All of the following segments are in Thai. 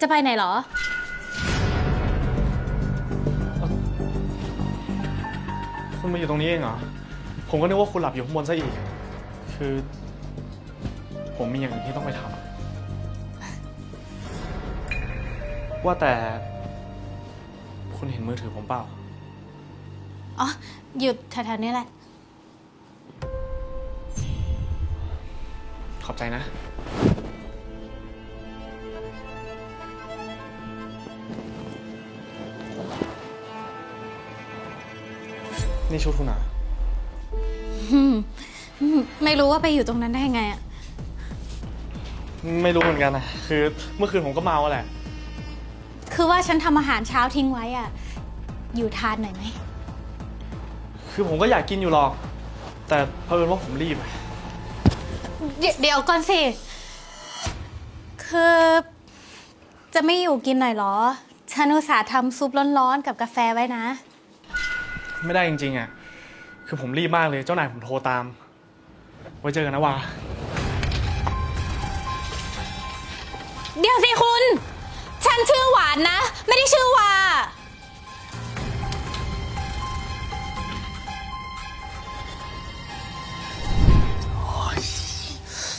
จะไปไหนเหรอ คุณมาอยู่ตรงนี้เองเหรอ ผมก็นึกว่าคุณหลับอยู่ข้างบนซะอีก คือ ผมมีอย่างอื่นที่ต้องไปทำอะว่าแต่ คุณเห็นมือถือผมเปล่า อ๋อหยุดแถวๆนี้แหละ ขอบใจนะ นี่ชุดคุณอะอืมอืมไม่รู้ว่าไปอยู่ตรงนั้นได้ยังไงอะไม่รู้เหมือนกันนะคือเมื่อคืนผมก็เมาแหละ คือว่าฉันทำอาหารเช้าทิ้งไว้อะอยู่ทานหน่อยไหม คือผมก็อยากกินอยู่หรอก แต่เพิ่นว่าผมรีบ เดี๋ยวเดี๋ยวก่อนสิ คือ จะไม่อยู่กินหน่อยเหรอ ฉันอุตส่าห์ทำซุปร้อนๆกับกาแฟไว้นะ ไม่ได้จริงๆอะ คือผมรีบมากเลย เจ้านายผมโทรตาม ไว้เจอกันนะวาเดี๋ยวสิคุณ ฉันชื่อหวานนะ ไม่ได้ชื่อว่า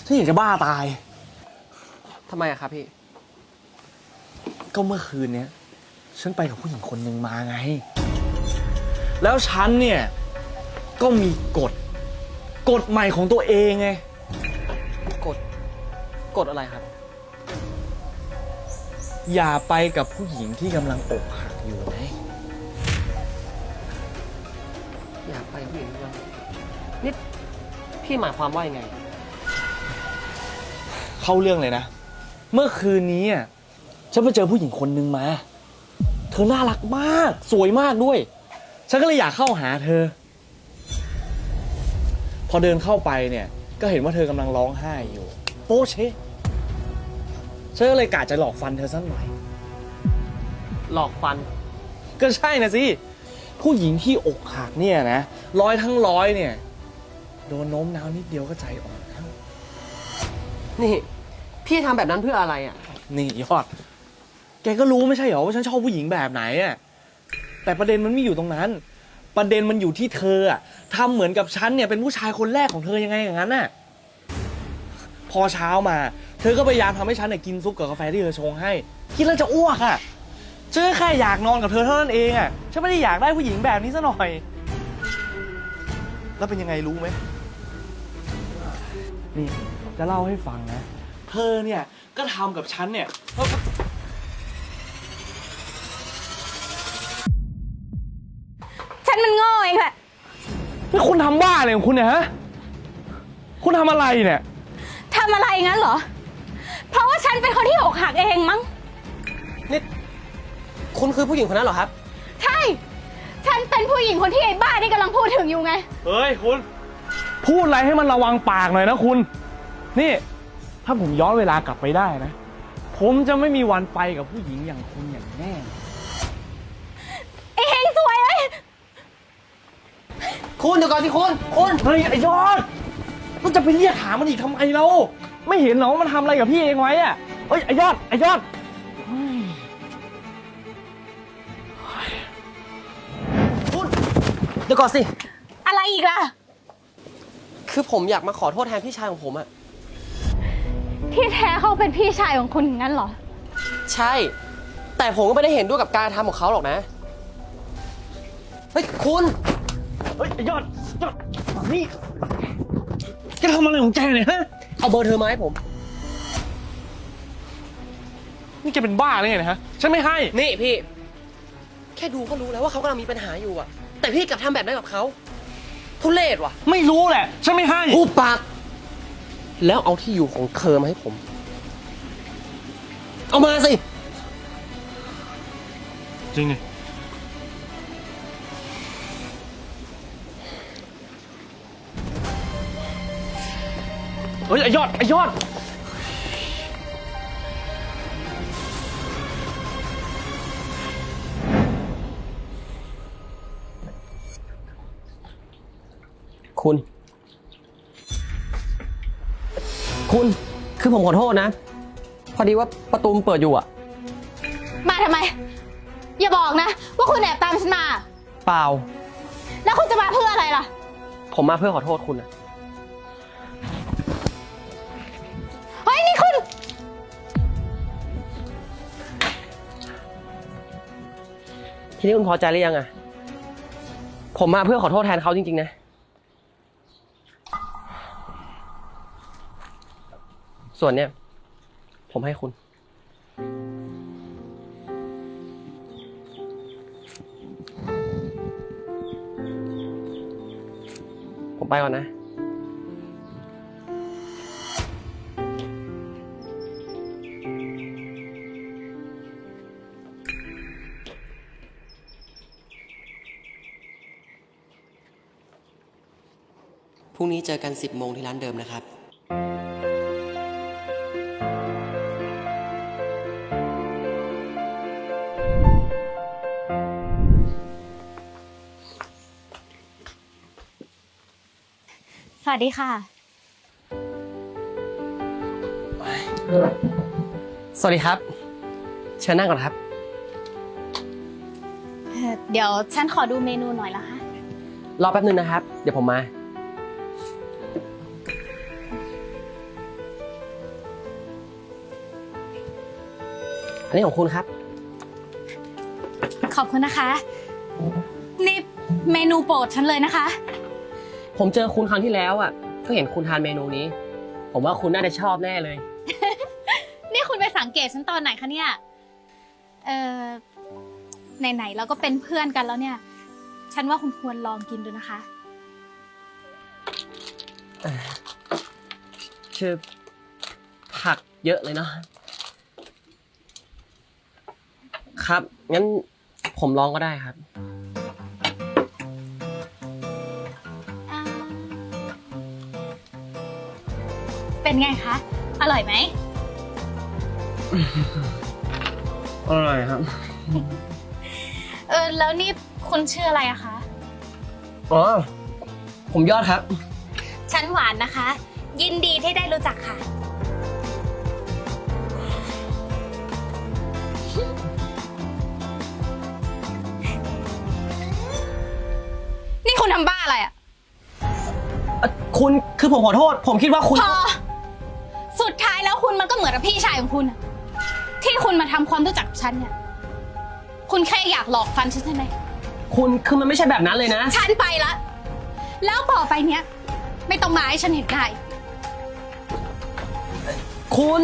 ฉันอยากจะบ้าตาย ทำไมอะครับพี่ ก็เมื่อคืนเนี้ย ฉันไปกับผู้หญิงคนหนึ่งมาไง แล้วฉันเนี่ย ก็มีกฎ กฎใหม่ของตัวเองไงกดกดอะไรครับ อย่าไปกับผู้หญิงที่กำลังอกหักอยู่ไงอยากไปผู้หญิงด้วยนี่พี่หมายความว่ายังไง เข้าเรื่องเลยนะ เมื่อคืนนี้อะฉันไปเจอผู้หญิงคนหนึ่งมา เธอน่ารักมาก สวยมากด้วย ฉันก็เลยอยากเข้าหาเธอ พอเดินเข้าไปเนี่ย ก็เห็นว่าเธอกำลังร้องไห้อยู่ โป๊ะเชะฉันก็เลยกะจะหลอกฟันเธอสักหน่อย หลอกฟัน ก็ใช่นะสิ ผู้หญิงที่อกหักเนี่ยนะ ร้อยทั้งร้อยเนี่ย โดนโน้มน้าวนิดเดียวก็ใจอ่อนแล้ว นี่ พี่ทำแบบนั้นเพื่ออะไรอะนี่ยอด แกก็รู้ไม่ใช่เหรอว่าฉันชอบผู้หญิงแบบไหนอะ แต่ประเด็นมันไม่อยู่ตรงนั้น ประเด็นมันอยู่ที่เธออะทำเหมือนกับฉันเนี่ยเป็นผู้ชายคนแรกของเธอยังไงอย่างนั้นน่ะ พอเช้ามา เธอก็พยายามทำให้ฉันเนี่ยกินซุปกับกาแฟที่เธอชงให้ คิดแล้วจะอ้วกอะฉันก็แค่อยากนอนกับเธอเท่านั้นเองอะฉันไม่ได้อยากได้ผู้หญิงแบบนี้ซะหน่อย แล้วเป็นยังไงรู้ไหม นี่จะเล่าให้ฟังนะ เธอเนี่ยก็ทำกับฉันเนี่ย นี่คุณทำบ้าอะไรของคุณเนี่ยฮะ คุณทำอะไรเนี่ย ทำอะไรงั้นเหรอ เพราะว่าฉันเป็นคนที่อกหักเองมั้ง นี่คุณคือผู้หญิงคนนั้นเหรอครับ ใช่ ฉันเป็นผู้หญิงคนที่ไอ้บ้านี่กำลังพูดถึงอยู่ไง เฮ้ยคุณ พูดอะไรให้มันระวังปากหน่อยนะคุณ นี่ ถ้าผมย้อนเวลากลับไปได้นะ ผมจะไม่มีวันไปกับผู้หญิงอย่างคุณอย่างแน่ ไอ้เฮงสวยเลย คุณเดี๋ยวก่อนสิคุณ คุณเฮ้ยไอ้ยอดเราจะไปเรียกหามันอีกทำไมเรา ไม่เห็นเหรอว่ามันทำอะไรกับพี่เองไว้อะเฮ้ยไอ้ยอดไอ้ยอดคุณเดี๋ยวก่อนสิ อะไรอีกล่ะ คือผมอยากมาขอโทษแทนพี่ชายของผมอะที่แท้เขาเป็นพี่ชายของคุณอย่างนั้นเหรอ ใช่ แต่ผมก็ไม่ได้เห็นด้วยกับการทำของเขาหรอกนะ เฮ้ย คุณเฮ้ ยไอ้ยอดยอดนี่แกทำอะไรของแกเนี่ยฮะเอาเบอร์เธอมาให้ผม นี่แกเป็นบ้าเลยไงเนยฮะฉันไม่ให้ นี่พี่ แค่ดูก็รู้แล้วว่าเขากำลังมีปัญหาอยู่อะแต่พี่กลับทำแบบนั้นกับเขาทุเรศว่ะไม่รู้แหละ ฉันไม่ให้หูปาก แล้วเอาที่อยู่ของเธอมาให้ผม เอามาสิ จริงดิ เฮ้ยไอ้ยอดไอ้ยอด คุณ คุณคือผมขอโทษนะ พอดีว่าประตูมันเปิดอยู่อะมาทำไม อย่าบอกนะ ว่าคุณแอบตามฉันมา เปล่า แล้วคุณจะมาเพื่ออะไรล่ะ ผมมาเพื่อขอโทษคุณนะ นี้คุณพอใจหรือยังอะผมมาเพื่อขอโทษแทนเขาจริง ๆ นะ ส่วนเนี้ยผมให้คุณ ผมไปก่อนนะ พรุ่งนี้เจอกัน 10 โมงที่ร้านเดิมนะครับสวัสดีค่ะ สวัสดีครับ เชิญนั่งก่อนครับ เอ่อเดี๋ยวฉันขอดูเมนูหน่อยละคะ รอแป๊บนึงนะครับ เดี๋ยวผมมา อันนี้ของคุณครับ ขอบคุณนะคะ นี่เมนูโปรดฉันเลยนะคะ ผมเจอคุณครั้งที่แล้วอะ ก็เห็นคุณทานเมนูนี้ ผมว่าคุณน่าจะชอบแน่เลย นี่คุณไปสังเกตฉันตอนไหนคะเนี่ย เออไหนๆเราก็เป็นเพื่อนกันแล้วเนี่ย ฉันว่าคุณควรลองกินดูนะคะชื่อผักเยอะเลยเนาะ ครับ งั้นผมลองก็ได้ครับ เป็นไงคะ อร่อยไหม อร่อยครับ เออ แล้วนี่คุณชื่ออะไรอะคะ อ๋อ ผมยอดครับ ฉันหวานนะคะ ยินดีที่ได้รู้จักค่ะ คุณทำบ้าอะไรอะคุณคือผมขอโทษ ผมคิดว่าคุณ พอ สุดท้ายแล้วคุณมันก็เหมือนกับพี่ชายของคุณอะที่คุณมาทำความรู้จักกับฉันเนี่ย คุณแค่อยากหลอกฟันฉันใช่ไหม คุณคือมันไม่ใช่แบบนั้นเลยนะ ฉันไปละ แล้วต่อไปเนี้ย ไม่ต้องมาให้ฉันเห็นได้คุณ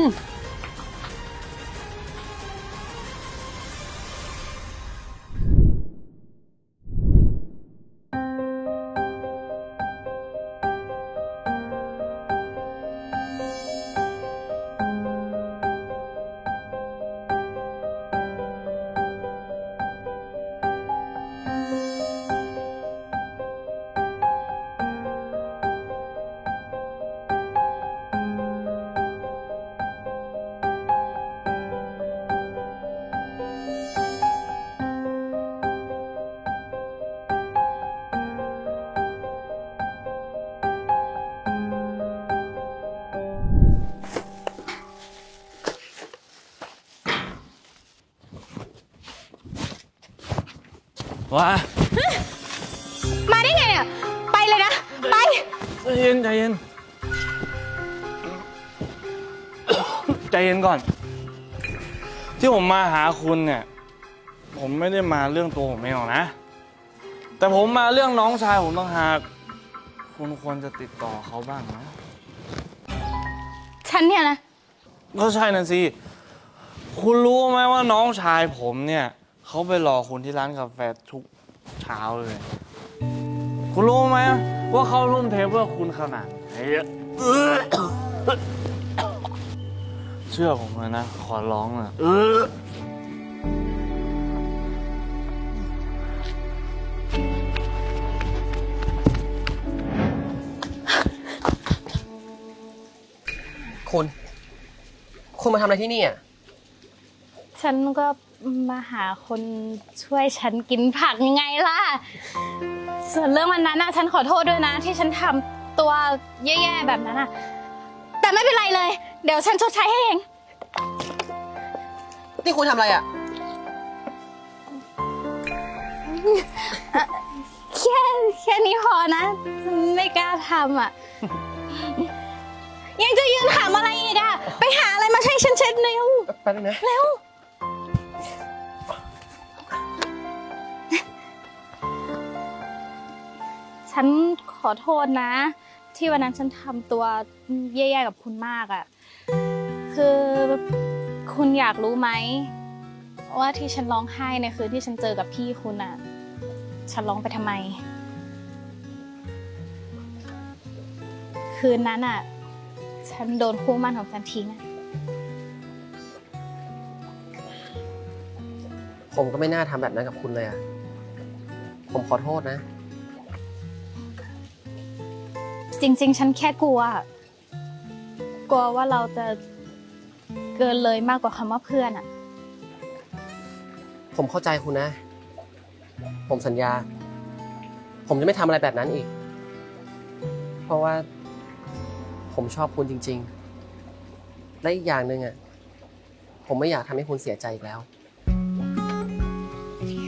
ว่ามาได้ไงเนี่ย ไปเลยนะ ไป ใจเย็นใจเย็น ใจเย็นก่อน ที่ผมมาหาคุณเนี่ย ผมไม่ได้มาเรื่องตัวผมเองหรอกนะ แต่ผมมาเรื่องน้องชายผมต้องหาก คุณควรจะติดต่อเขาบ้างนะ ฉันเนี่ยนะ ก็ใช่นะสิ คุณรู้ไหมว่าน้องชายผมเนี่ย เขาไปรอคุณที่ร้านกาแฟทุกเช้าเลย คุณรู้ไหมว่าเขารุ่มเทเพื่อคุณขนาดไหนอะเชื่อผมเลยนะ ขอร้องอะคุณ คุณมาทำอะไรที่นี่อะ ฉันก็ มาหาคนช่วยฉันกินผักยังไงล่ะ ส่วนเรื่องวันนั้นนะฉันขอโทษด้วยนะ ที่ฉันทำตัวแย่ๆแบบนั้นอะแต่ไม่เป็นไรเลย เดี๋ยวฉันชดใช้ให้เอง นี่คุณทำอะไรอะ แค่แค่นี้พอนะฉันไม่กล้าทำอะ ยังจะยืนถามอะไรอีกอะ ไปหาอะไรมาให้ฉันเช็ดเร็ว แป๊บนึงนะ เร็ว ฉันขอโทษนะ ที่วันนั้นฉันทำตัวแย่ๆกับคุณมากอะ่ะ คือคุณอยากรู้ไหม ว่าที่ฉันร้องไห้ในคืนที่ฉันเจอกับพี่คุณอะ่ะ ฉันร้องไปทำไม คืนนั้นอะ่ะ ฉันโดนคู่มั่นของฉันทิ้งอะ ผมก็ไม่น่าทำแบบนั้นกับคุณเลยอะผมขอโทษนะ จริง ๆ ฉันแค่กลัว กลัวว่าเราจะเกินเลยมากกว่าคำว่าเพื่อนอะผมเข้าใจคุณนะ ผมสัญญา ผมจะไม่ทำอะไรแบบนั้นอีก เพราะว่า ผมชอบคุณจริง ๆ และอีกอย่างหนึ่งอะผมไม่อยากทำให้คุณเสียใจอีกแล้ว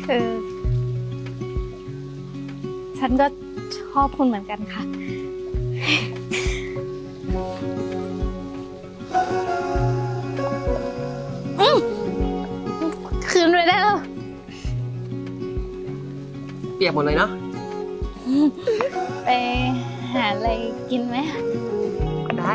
คือ ฉันก็ชอบคุณเหมือนกันค่ะ อืมคืนไปได้แล้ว เปียกหมดเลยเนาะไปหาอะไรกินไหมได้